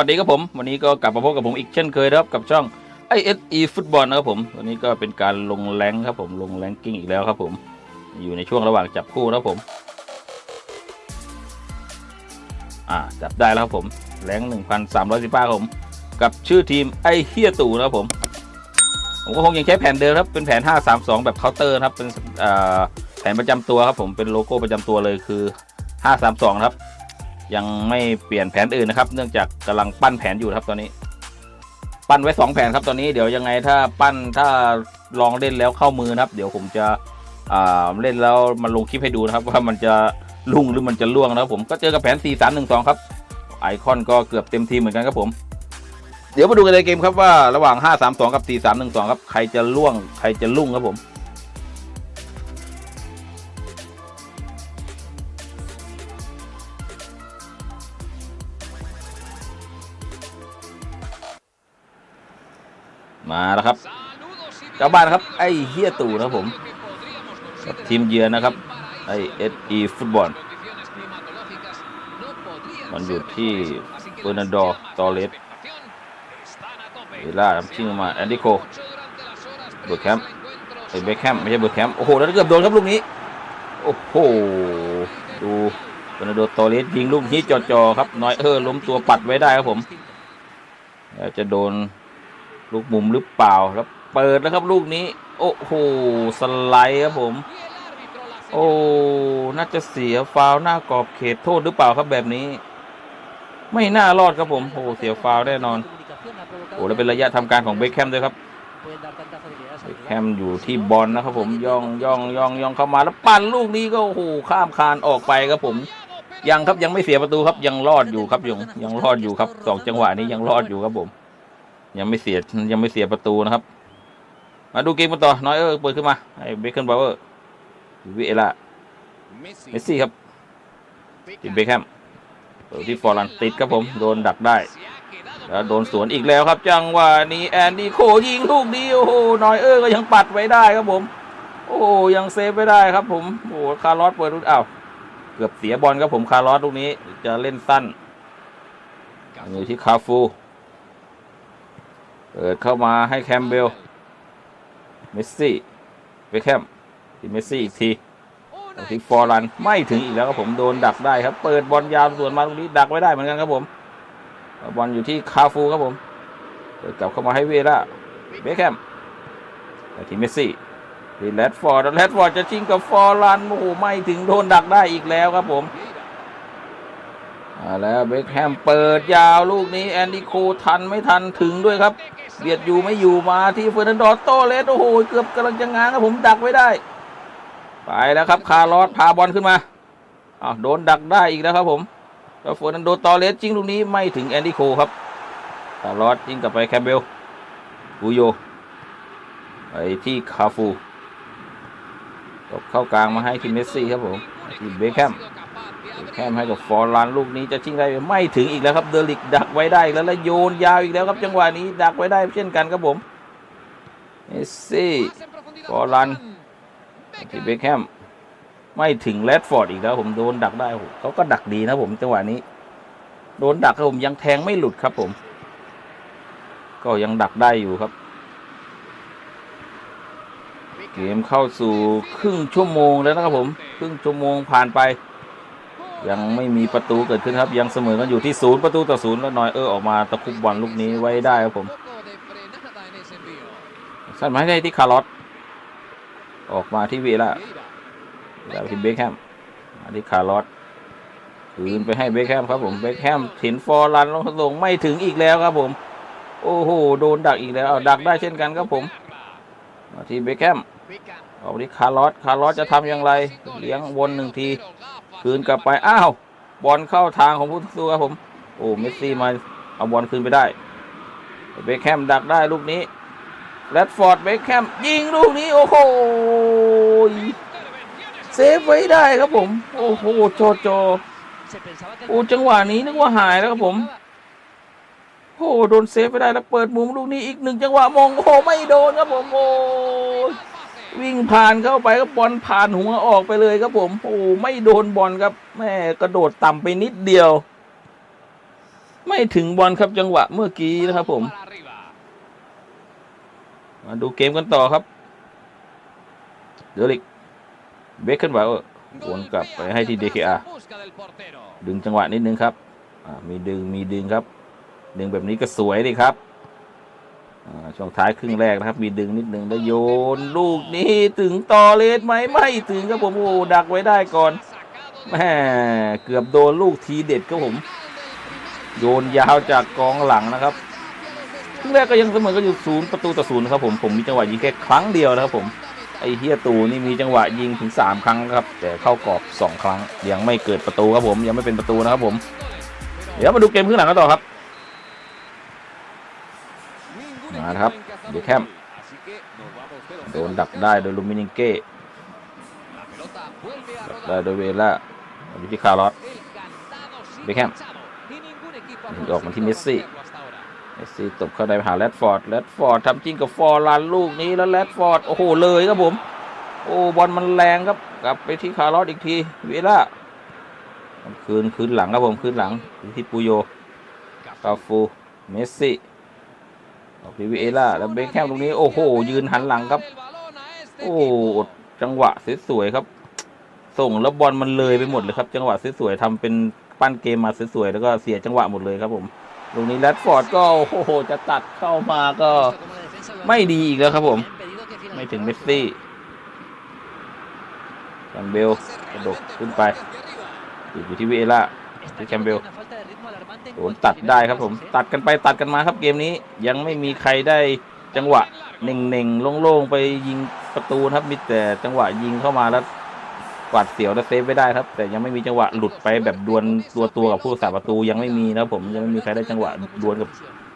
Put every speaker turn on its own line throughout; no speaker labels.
สวัสดีครับผม วันนี้ก็กลับมาพบกับผมอีกเช่นเคยนะครับกับช่อง ISE ฟุตบอลนะครับผม วันนี้ก็เป็นการลงแรงครับผมลงแรงกิ้งอีกแล้วครับผม อยู่ในช่วงระหว่างจับคู่นะครับผม อ่าจับได้แล้วครับผมแรงหนึ่งพันสามร้อยสิบห้าผม กับชื่อทีมไอเฮียตู่นะครับผม ผมก็คงยังใช้แผนเดิมครับเป็นแผน 532 แบบเคาน์เตอร์ครับเป็นแผนประจำตัวครับผมเป็นโลโก้ประจำตัวเลยคือ 532 ครับ ยังไม่เปลี่ยนแผนอื่นนะครับ เนื่องจากกำลังปั้นแผนอยู่ครับตอนนี้ ปั้นไว้สองแผนครับตอนนี้เดี๋ยวยังไงถ้าปั้นถ้าลองเล่นแล้วเข้ามือนะครับ เดี๋ยวผมจะเล่นแล้วมาลงคลิปให้ดูนะครับ ว่ามันจะลุ่งหรือมันจะล่วงนะครับผมก็เจอกับแผน 4 3 1 2 ครับ ไอคอนก็เกือบเต็มทีเหมือนกันครับผม เดี๋ยวมาดูกันในเกมครับว่าระหว่าง 5 3 2 กับ 4 3 1 2 ครับใครจะล่วงใครจะลุ่งครับผม มาแล้วครับเจ้าบ้านครับ ไอ้เฮียตู่นะผมกับทีมเยือนนะครับ ไอเอสีฟุตบอล มันอยู่ที่เฟอร์นันโดตอเลสเวลาชิงมาแอนดิโคเบิร์แคมป์ไอเบคแคมไม่ใช่เบิร์แคมป์โอ้โหแล้วเกือบโดนครับลูกนี้ โอ้โห ดูเฟอร์นันโดตอเลสยิงลูกนี้จ่อๆครับ น้อยเออล้มตัวปัดไว้ได้ครับผมแล้วจะโดน ลูกมุมหรือเปล่าแล้วเปิดแล้วครับลูกนี้ โอ้โหสไลด์ครับผม โอ้น่าจะเสียฟาวหน้ากรอบเขตโทษหรือเปล่าครับแบบนี้ ไม่น่ารอดครับผมโอ้เสียฟาวแน่นอนโอ้แล้วเป็นระยะทำการของเบคแคมด้วยครับเบคแคมอยู่ที่บอลนะครับผมย่องย่องย่องย่องเข้ามาแล้วปั่นลูกนี้ก็โอ้โหข้ามคานออกไปครับผมยังครับยังไม่เสียประตูครับยังรอดอยู่ครับยังยังรอดอยู่ครับสองจังหวะนี้ยังรอดอยู่ครับผม ยังไม่เสียยังไม่เสียประตูนะครับ มาดูเกมกันต่อ น้อยเออเปิดขึ้นมาไอ้เบคเคนบาวเวอร์วิเอล่าเมสซี่ครับติดเบคแฮมเปิดที่ฟอร์ลันติดครับผมโดนดักได้ แล้วโดนสวนอีกแล้วครับ จังหวะนี้แอนดี้โคยิงลูกนี้โอ้โหน้อยเออก็ยังปัดไว้ได้ครับผม โอ้โหยังเซฟไว้ได้ครับผมโอ้โหคาร์ลอสเปิดลูกอ้าวเกือบเสียบอลครับผมคาร์ลอสลูกนี้จะเล่นสั้นอยู่ที่คาฟู เปิดเข้ามาให้แคมเบลเมสซี่เบคแฮมทีเมสซี่อีกทีทีฟอร์ลันไม่ถึงอีกแล้วครับผมโดนดักได้ครับ เปิดบอลยาวส่วนมาตรงนี้ดักไว้ได้เหมือนกันครับผมบอลอยู่ที่คาฟูครับผมเปิดกลับเข้ามาให้เวล่าเบคแฮมแต่ทีเมสซี่ทีแรดฟอร์ดแรดฟอร์ดจะชิงกับฟอร์ลันโอ้โหไม่ถึงโดนดักได้อีกแล้วครับผมแล้วเบคแฮมเปิดยาวลูกนี้แอนดี้โคทันไม่ทันถึงด้วยครับ เบียดอยู่ไม่อยู่มาที่เฟอร์นันโดโตเลสโอ้โหเกือบกำลังจะง้างครับผมดักไว้ได้ ไปแล้วครับคาร์ลอสพาบอลขึ้นมาอ้าวโดนดักได้อีกแล้วครับผมแล้วเฟอร์นันโดตอเลสจริงลูกนี้ไม่ถึงแอนดี้โคครับคาร์ลอสยิงกลับไปแคมเบลบูโยไปที่คาฟูตบเข้ากลางมาให้ที่เมสซี่ครับผมที่เบคแฮม แคมให้กับฟอร์ลันลูกนี้จะชิงได้ไหมไม่ถึงอีกแล้วครับเดลิกดักไว้ได้แล้วแล้วโยนยาวอีกแล้วครับจังหวะนี้ดักไว้ได้เช่นกันครับผมเมสซี่ฟอร์ลันที่เบคแฮมไม่ถึงแรดฟอร์ดอีกแล้วผมโดนดักได้เขาก็ดักดีนะผมจังหวะนี้ โดนดักครับผมยังแทงไม่หลุดครับผม ก็ยังดักได้อยู่ครับเกมเข้าสู่ครึ่งชั่วโมงแล้วนะครับผม ครึ่งชั่วโมงผ่านไป ยังไม่มีประตูเกิดขึ้นครับ ยังเสมอกันอยู่ที่ศูนย์ประตูต่อศูนย์แล้วนอยเออออกมาตะคุบบอลลูกนี้ไว้ได้ครับผมสั้นมาให้ได้ที่คาร์ลอสออกมาที่เวล่าเวลาไปที่เบคแฮมมาที่คาร์ลอสคืนไปให้เบคแฮมครับผมเบคแฮมถินฟอร์ลันลงลงไม่ถึงอีกแล้วครับผม โอ้โหโดนดักอีกแล้วเอาดักได้เช่นกันครับผม มาที่เบคแฮมออกที่คาร์ลอสคาร์ลอสจะทำอย่างไร เลี้ยงวนหนึ่งที คืนกลับไป อ้าว บอลเข้าทางของผู้สู้ครับผม โอ้เมสซี่มาเอาบอลคืนไปได้ เบคแฮมดักได้ลูกนี้แรดฟอร์ดเบคแฮมยิงลูกนี้ โอ้โหเซฟไว้ได้ครับผม โอ้โหโจโจโอ้จังหวะนี้นึกว่าหายแล้วครับผมโอ้โหโดนเซฟไปได้แล้วเปิดมุมลูกนี้อีกหนึ่งจังหวะมองโอ้ไม่โดนครับผมโอ้ วิ่งผ่านเข้าไปก็บอลผ่านหัวออกไปเลยครับผม โอ้ไม่โดนบอลครับแม่กระโดดต่ำไปนิดเดียว ไม่ถึงบอลครับจังหวะเมื่อกี้นะครับผม มาดูเกมกันต่อครับเดลิกเบคเคนบาเออร์วนกลับไปให้ที่ DKR ดึงจังหวะนิดนึงครับมีดึงมีดึงครับ ดึงแบบนี้ก็สวยดีครับ ช่วงท้ายครึ่งแรกนะครับ มีดึงนิดนึงแล้วโยนลูกนี้ถึงต่อเลสไหมไม่ถึงครับผมโอ้ดักไว้ได้ก่อนแหมเกือบโดนลูกทีเด็ดครับผม โยนยาวจากกองหลังนะครับครึ่งแรกก็ยังเสมอกันอยู่ศูนย์ประตูต่อศูนย์นะครับผมผมมีจังหวะยิงแค่ครั้งเดียวนะครับผมไอเฮียตูนี่มีจังหวะยิงถึงสามครั้งครับ แต่เข้ากรอบสองครั้งยังไม่เกิดประตูครับผมยังไม่เป็นประตูนะครับผม เดี๋ยวมาดูเกมครึ่งหลังกันต่อครับ มาครับ เดี๋ยวแคมโดนดักได้โดยลูมินิงเก้ดักได้โดยเวล่าอยู่ที่คาร์ลอสเบคแฮมออกมาที่เมสซี่เมสซี่ตบเข้าได้ไปหาแรดฟอร์ดแรดฟอร์ดทำจริงกับฟอร์ลันลูกนี้แล้วแรดฟอร์ดโอ้โหเลยครับผมโอ้บอลมันแรงครับกลับไปที่คาร์ลอสอีกทีเวล่าคืนคืนหลังครับผมคืนหลังที่ปูโยคาฟูเมสซี่ อพีวิเอล่าแล้วเบคแฮมตรงนี้ โอ้โห ยืนหันหลังครับ โอ้จังหวะสวยๆครับ ส่งแล้วบอลมันเลยไปหมดเลยครับ จังหวะสวยๆทำเป็นปั้นเกมมาสวยๆแล้วก็เสียจังหวะหมดเลยครับผมตรงนี้แรดฟอร์ดก็โอ้โหจะตัดเข้ามาก็ไม่ดีอีกแล้วครับผม ไม่ถึงเมสซี่แคมเบลกระโดดขึ้นไปอยู่ที่วิเอล่าที่แคมเบล โดนตัดได้ครับผม ตัดกันไปตัดกันมาครับเกมนี้ยังไม่มีใครได้จังหวะเน่งๆโล่งๆไปยิงประตูนะครับมีแต่จังหวะยิงเข้ามาแล้วกวาดเสียวและเซฟไว้ได้ครับ แต่ยังไม่มีจังหวะหลุดไปแบบดวลตัวตัวกับผู้สาประตูยังไม่มีนะครับผมยังไม่มีใครได้จังหวะดวลกับ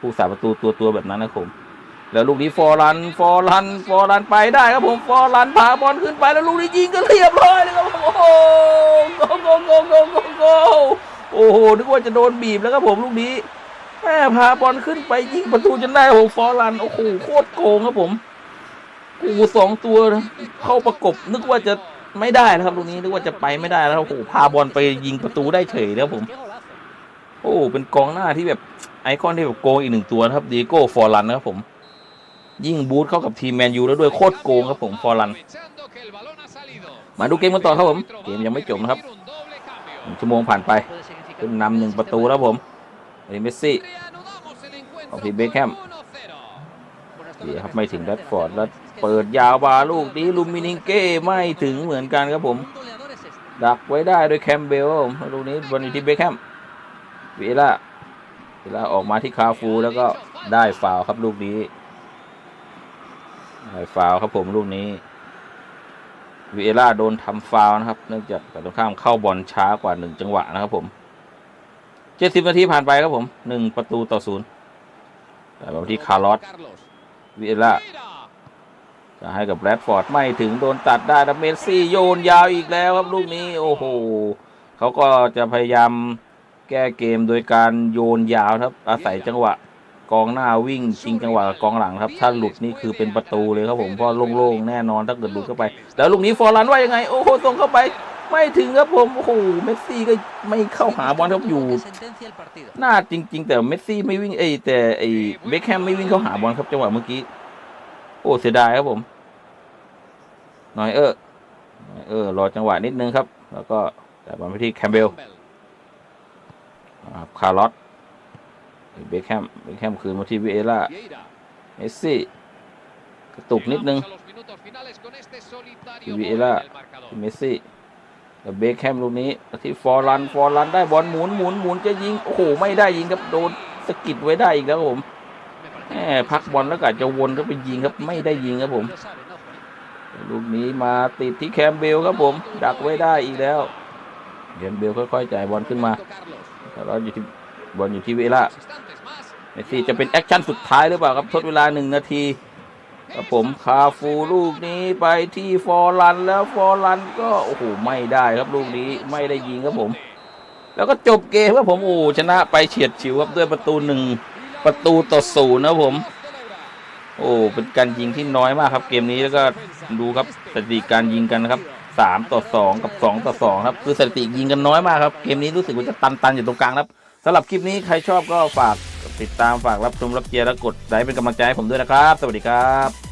ผู้สาประตูตัวตัวแบบนั้นนะครับผมแล้วลูกนี้ฟอร์รันฟอร์รันฟอร์รันไปได้ครับผมฟอร์รันพาบอลขึ้นไปแล้วลูกนี้ยิงก็เรียบร้อยเลยครับผมโอ้โหโกโกโกโกโก โอ้โห นึกว่าจะโดนบีบแล้วครับผมลูกนี้แม่พาบอลขึ้นไปยิงประตูจนได้ครับผมฟอร์รัน โอ้โห โคตรโกงครับผมโอ้โหสองตัวเข้าประกบ นึกว่าจะไม่ได้นะครับตรงนี้นึกว่าจะไปไม่ได้แล้วโอ้โหพาบอลไปยิงประตูได้เฉยแล้วผม โอ้เป็นกองหน้าที่แบบไอคอนที่แบบโกงอีกหนึ่งตัวนะครับดีโก้ฟอร์ลันนะครับผม ยิ่งบูทเข้ากับทีมแมนยูแล้วด้วยโคตรโกงครับผมฟอร์ลัน มาดูเกมกันต่อครับผม เกมยังไม่จบนะครับชั่วโมงผ่านไป ขึ้นนำหนึ่งประตูแล้วผมเอเมสซี่
ของทีเบคแฮม
ดีครับไม่ถึงแรดฟอร์ดแล้วเปิดยาวบาลูกนี้ลูมินิงเก้ไม่ถึงเหมือนกันครับผม ดักไว้ได้โดยแคมเบลครับผมลูกนี้บอลอยู่ที่เบคแฮมเวล่าเวลาออกมาที่คาฟูแล้วก็ได้ฟาวล์ครับลูกนี้ได้ฟาวล์ครับผมลูกนี้เวล่าโดนทำฟาวล์นะครับ เนื่องจากแต่ตรงข้ามเข้าบอลช้ากว่าหนึ่งจังหวะนะครับผม เจ็ดสิบนาทีผ่านไปครับผมหนึ่งประตูต่อศูนย์แต่มาที่คาร์ลอสเวล่าจะให้กับแรดฟอร์ดไม่ถึงโดนตัดได้แล้วเมสซี่โยนยาวอีกแล้วครับลูกนี้โอ้โหเขาก็จะพยายามแก้เกมโดยการโยนยาวครับ อาศัยจังหวะกองหน้าวิ่งชิงจังหวะกับกองหลังครับ ถ้าหลุดนี่คือเป็นประตูเลยครับผมเพราะโล่งๆแน่นอนถ้าเกิดหลุดเข้าไป แล้วลูกนี้ฟอร์ลันว่ายังไง โอ้โหส่งเข้าไป ไม่ถึงครับผมโอ้โหเมสซี่ก็ไม่เข้าหาบอลครับอยู่หน้าจริง ๆ แต่เมสซี่ไม่วิ่งเอยแต่ไอเบคแฮมไม่วิ่งเข้าหาบอลครับจังหวะเมื่อกี้โอ้เสียดายครับผมนอยเออนอยเออรอจังหวะนิดนึงครับ แล้วก็แต่บอลไปที่แคมเบลอ่าคาร์ลอสเบคแฮมเบคแฮมคืนมาที่วิเอล่าเมสซี่กระตุกนิดนึง
วีเอล่า
ทีเมสซี่ เบคแฮมลูกนี้ที่ฟอร์ลันฟอร์ลันได้บอลหมุนหมุนหมุนจะยิงโอ้โหไม่ได้ยิงครับโดนสกิดไว้ได้อีกแล้วผมแหมพักบอลแล้วก็จะวนเข้าไปยิงครับไม่ได้ยิงครับผม ลูกนี้มาติดที่แคมเบลครับผม ดักไว้ได้อีกแล้วแคมเบลค่อยๆจ่ายบอลขึ้นมาแล้วอยู่ที่บอลอยู่ที่เวลาเมสซี่จะเป็นแอคชั่นสุดท้ายหรือเปล่าครับทดเวลาหนึ่งนาที ผมคาฟูลูกนี้ไปที่ฟอร์ลันแล้วฟอร์ลันก็โอ้โหไม่ได้ครับลูกนี้ไม่ได้ยิงครับผม แล้วก็จบเกมครับผมโอ้ชนะไปเฉียดฉิวครับด้วยประตูหนึ่งประตูต่อศูนย์นะผม โอ้เป็นการยิงที่น้อยมากครับ เกมนี้แล้วก็ดูครับสถิติการยิงกันนะครับสามต่อสองกับสองต่อสองครับคือสถิติยิงกันน้อยมากครับเกมนี้รู้สึกว่าจะตันๆอยู่ตรงกลางครับสำหรับคลิปนี้ใครชอบก็ฝาก ติดตามฝากรับชมรับเชียร์และกดไลค์เป็นกำลังใจให้ผมด้วยนะครับ สวัสดีครับ